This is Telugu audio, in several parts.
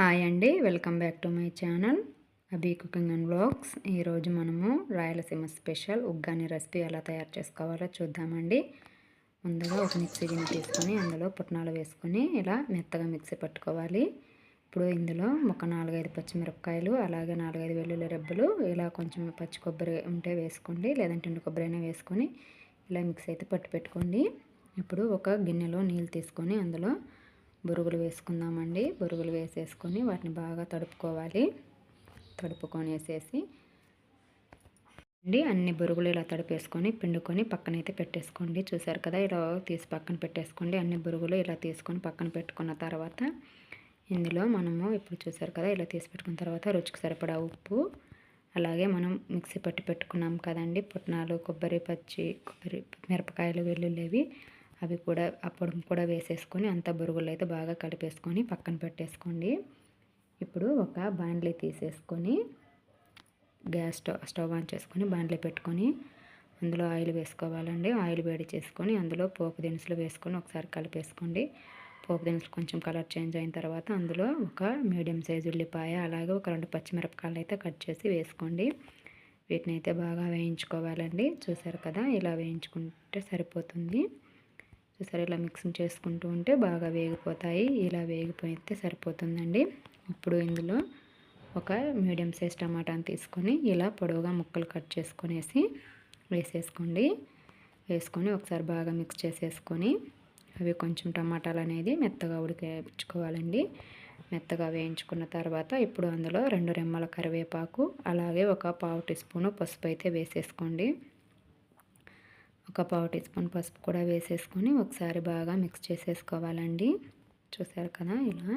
హాయ్ అండి welcome back to my channel. Abhi cooking and vlogs ఈరోజు మనము రాయలసీమ స్పెషల్ ఉగ్గాని రెసిపీ ఎలా తయారు చేసుకోవాలో చూద్దామండి. ముందుగా ఒక మిక్సీ గిన్నె తీసుకొని అందులో పుట్నాలు వేసుకొని ఇలా మెత్తగా మిక్సీ పట్టుకోవాలి. ఇప్పుడు ఇందులో ఒక నాలుగైదు పచ్చిమిరపకాయలు అలాగే నాలుగైదు వెల్లుల్లి రెబ్బలు ఇలా కొంచెం పచ్చి కొబ్బరి ఉంటే వేసుకోండి లేదంటే ఎండు కొబ్బరి అయినా వేసుకొని ఇలా మిక్సీ అయితే పట్టు పెట్టుకోండి. ఇప్పుడు ఒక గిన్నెలో నీళ్ళు తీసుకొని అందులో బురుగులు వేసుకుందామండి. బురుగులు వేసేసుకొని వాటిని బాగా తడుపుకోవాలి. తడుపుకొని వేసేసి అండి అన్ని బురుగులు ఇలా తడిపేసుకొని పిండుకొని పక్కనైతే పెట్టేసుకోండి. చూసారు కదా ఇలా తీసి పక్కన పెట్టేసుకోండి. అన్ని బురుగులు ఇలా తీసుకొని పక్కన పెట్టుకున్న తర్వాత ఇందులో మనము ఇప్పుడు చూసారు కదా ఇలా తీసి పెట్టుకున్న తర్వాత రుచికి సరిపడా ఉప్పు అలాగే మనం మిక్సీ పట్టి పెట్టుకున్నాం కదండి పుట్నాలు కొబ్బరి పచ్చి కొబ్బరి మిరపకాయలు వెల్లుల్లేవి అవి కూడా అప్పుడు కూడా వేసేసుకొని అంత బురుగులు అయితే బాగా కలిపేసుకొని పక్కన పెట్టేసుకోండి. ఇప్పుడు ఒక బాండ్లీ తీసేసుకొని గ్యాస్ స్టవ్ స్టవ్ ఆన్ చేసుకొని బాండ్లీ పెట్టుకొని అందులో ఆయిల్ వేసుకోవాలండి. ఆయిల్ వేడి చేసుకొని అందులో పోపు దినుసులు వేసుకొని ఒకసారి కలిపేసుకోండి. పోపు దినుసులు కొంచెం కలర్ చేంజ్ అయిన తర్వాత అందులో ఒక మీడియం సైజు ఉల్లిపాయ అలాగే ఒక రెండు పచ్చిమిరపకాయలు అయితే కట్ చేసి వేసుకోండి. వీటిని అయితే బాగా వేయించుకోవాలండి. చూసారు కదా ఇలా వేయించుకుంటే సరిపోతుంది. చూసారు ఇలా మిక్సింగ్ చేసుకుంటూ ఉంటే బాగా వేగిపోతాయి. ఇలా వేగిపోయితే సరిపోతుందండి. ఇప్పుడు ఇందులో ఒక మీడియం సైజ్ టమాటాని తీసుకొని ఇలా పొడవుగా ముక్కలు కట్ చేసుకునేసి వేసేసుకోండి. వేసుకొని ఒకసారి బాగా మిక్స్ చేసేసుకొని అవి కొంచెం టమాటాలు అనేది మెత్తగా ఉడికించుకోవాలండి. మెత్తగా వేయించుకున్న తర్వాత ఇప్పుడు అందులో రెండు రెమ్మల కరివేపాకు అలాగే ఒక పావు టీ స్పూను పసుపు అయితే వేసేసుకోండి. ఒక పావు టీ స్పూన్ పసుపు కూడా వేసేసుకొని ఒకసారి బాగా మిక్స్ చేసేసుకోవాలండి. చూసారు కదా ఇలా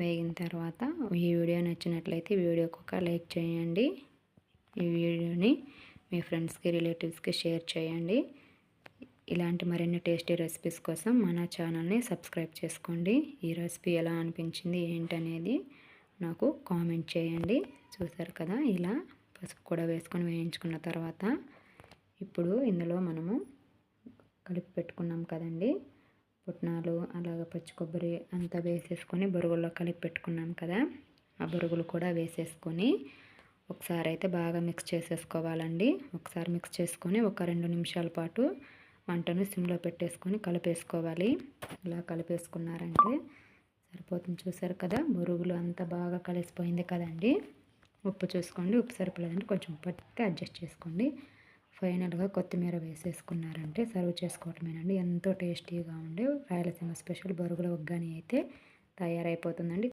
వేగిన తర్వాత ఈ వీడియో నచ్చినట్లయితే వీడియోకి ఒక లైక్ చేయండి. ఈ వీడియోని మీ ఫ్రెండ్స్కి రిలేటివ్స్కి షేర్ చేయండి. ఇలాంటి మరిన్ని టేస్టీ రెసిపీస్ కోసం మన ఛానల్ని సబ్స్క్రైబ్ చేసుకోండి. ఈ రెసిపీ ఎలా అనిపించింది ఏంటనేది నాకు కామెంట్ చేయండి. చూసారు కదా ఇలా పసుపు కూడా వేసుకొని వేయించుకున్న తర్వాత ఇప్పుడు ఇందులో మనము కలిపి పెట్టుకున్నాం కదండి. పుట్నాలు అలాగ పచ్చి కొబ్బరి అంతా వేసేసుకొని బొరుగుల్లో కలిపి పెట్టుకున్నాం కదా. ఆ బొరుగులు కూడా వేసేసుకొని ఒకసారి అయితే బాగా మిక్స్ చేసేసుకోవాలండి. ఒకసారి మిక్స్ చేసుకొని ఒక రెండు నిమిషాల పాటు మంటను సిమ్లో పెట్టేసుకొని కలిపేసుకోవాలి. ఇలా కలిపేసుకున్నారంటే సరిపోతుంది చూసారు కదా. బొరుగులు అంతా బాగా కలిసిపోయింది కదండి. ఉప్పు చూసుకోండి ఉప్పు సరిపోలేదంటే కొంచెం ఉప్పు అడ్జస్ట్ చేసుకోండి. ఫైనల్గా కొత్తిమీర వేసేసుకున్నారంటే సర్వ్ చేసుకోవటమేనండి. ఎంతో టేస్టీగా ఉండే రాయలసీమ స్పెషల్ బొరుగుల ఒగ్గాని అయితే తయారైపోతుందండి.